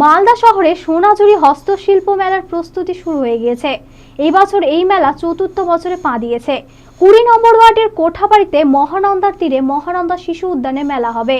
মালদা শহরে সোনাঝুরি হস্তশিল্প মেলার প্রস্তুতি শুরু হয়ে গিয়েছে। এই বছর এই মেলা চতুর্থ বছরে পা দিয়েছে। কুড়ি নম্বর ওয়ার্ডের কোঠাবাড়িতে মহানন্দার তীরে মহানন্দা শিশু উদ্যানে মেলা হবে।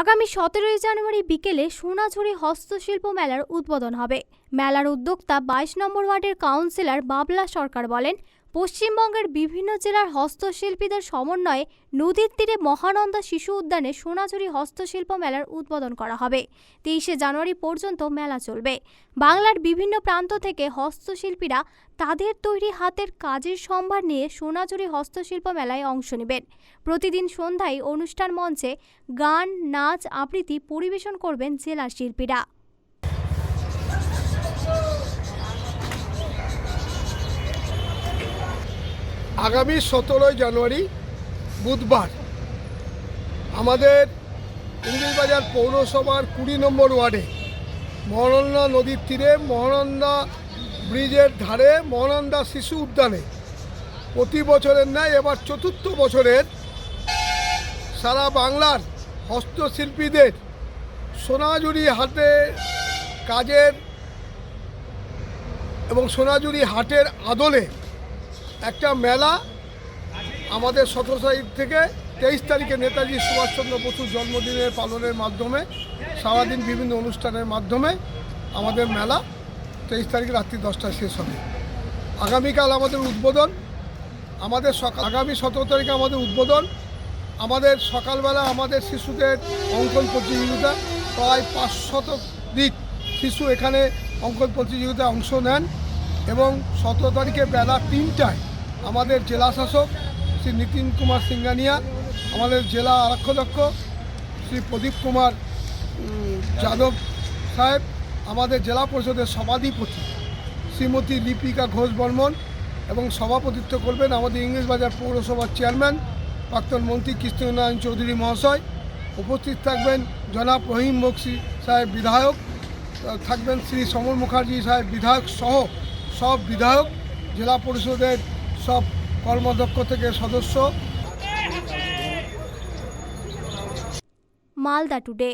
আগামী সতেরোই জানুয়ারি বিকেলে সোনাঝুরি হস্তশিল্প মেলার উদ্বোধন হবে। মেলার উদ্যোক্তা বাইশ নম্বর ওয়ার্ডের কাউন্সিলর বাবলা সরকার বলেন পশ্চিমবঙ্গের বিভিন্ন জেলার হস্তশিল্পীদের সমন্বয়ে নদীর তীরে মহানন্দা শিশু উদ্যানে সোনাঝুরি হস্তশিল্প মেলার উদ্বোধন করা হবে। তেইশে জানুয়ারি পর্যন্ত মেলা চলবে। বাংলার বিভিন্ন প্রান্ত থেকে হস্তশিল্পীরা তাদের তৈরি হাতের কাজের সম্ভার নিয়ে সোনাঝুরি হস্তশিল্প মেলায় অংশ নেবেন। প্রতিদিন সন্ধ্যায় অনুষ্ঠান মঞ্চে গান, নাচ, আবৃত্তি পরিবেশন করবেন জেলার শিল্পীরা। আগামী সতেরোই জানুয়ারি বুধবার আমাদের ইংলিশবাজার পৌরসভার কুড়ি নম্বর ওয়ার্ডে মহানন্দা নদীর তীরে, মহানন্দা ব্রিজের ধারে, মহানন্দা শিশু উদ্যানে প্রতি বছরের ন্যায়, এবার চতুর্থ বছরের সারা বাংলার হস্তশিল্পীদের সোনাঝুরি হাতে কাজের এবং সোনাঝুরি হাটের আদলে একটা মেলা আমাদের সতেরো তারিখ থেকে তেইশ তারিখে নেতাজি সুভাষচন্দ্র বসুর জন্মদিনের পালনের মাধ্যমে, সারাদিন বিভিন্ন অনুষ্ঠানের মাধ্যমে আমাদের মেলা তেইশ তারিখ রাত্রি দশটায় শেষ হবে। আগামীকাল আমাদের উদ্বোধন, আমাদের সকাল আগামী সতেরো তারিখে আমাদের উদ্বোধন, আমাদের সকালবেলা আমাদের শিশুদের অঙ্কন প্রতিযোগিতা, প্রায় পাঁচশত দিক শিশু এখানে অঙ্কন প্রতিযোগিতায় অংশ নেন এবং সতেরো তারিখে বেলা তিনটায় আমাদের জেলা শাসক শ্রী নীতিন কুমার সিঙ্গানিয়া আমাদের জেলা আরক্ষদক্ষ শ্রী প্রদীপ কুমার যাদব সাহেব, আমাদের জেলা পরিষদের সভাধিপতি শ্রীমতী লিপিকা ঘোষ বর্মন এবং সভাপতিত্ব করবেন আমাদের ইংলিশবাজার পৌরসভার চেয়ারম্যান প্রাক্তন মন্ত্রী কৃষ্ণনারায়ণ চৌধুরী মহাশয়। উপস্থিত থাকবেন জনাব রহিম বক্সি সাহেব বিধায়ক, থাকবেন শ্রী সমর মুখার্জি সাহেব বিধায়ক সহ সব বিধায়ক, জেলা পরিষদের সব কর্মদক্ষ থেকে সদস্য। মালদা টুডে।